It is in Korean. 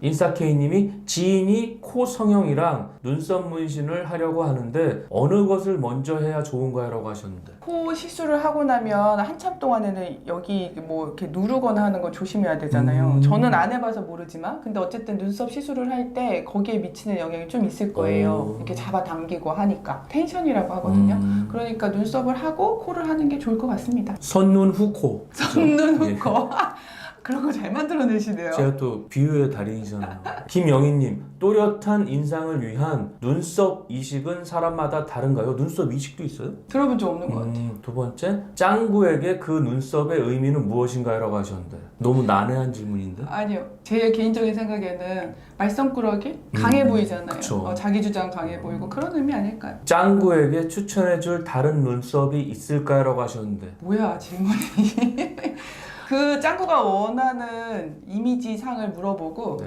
인싸케이님이 지인이 코 성형이랑 눈썹 문신을 하려고 하는데 어느 것을 먼저 해야 좋은가요라고 하셨는데 코 시술을 하고 나면 한참 동안에는 여기 뭐 이렇게 누르거나 하는 거 조심해야 되잖아요. 음. 저는 안 해봐서 모르지만 근데 어쨌든 눈썹 시술을 할 때 거기에 미치는 영향이 좀 있을 거예요. 오. 이렇게 잡아당기고 하니까 텐션이라고 하거든요. 음. 그러니까 눈썹을 하고 코를 하는 게 좋을 것 같습니다. 선눈 후코 손눈 예. 후코 그런 거 잘 만들어내시네요. 제가 또 비유의 달인이잖아요. 김영희님, 또렷한 인상을 위한 눈썹 이식은 사람마다 다른가요? 눈썹 이식도 있어요? 들어본 적 없는 것 같아요. 음, 두 번째, 짱구에게 그 눈썹의 의미는 무엇인가요?라고 하셨는데 너무 난해한 질문인데. 아니요. 제 개인적인 생각에는 말썽꾸러기 강해 음, 보이잖아요. 그쵸. 어, 자기 주장 강해 보이고 그런 의미 아닐까요? 짱구에게 추천해줄 다른 눈썹이 있을까요?라고 하셨는데 뭐야 질문이 그 짱구가 원하는 이미지 상을 물어보고 네.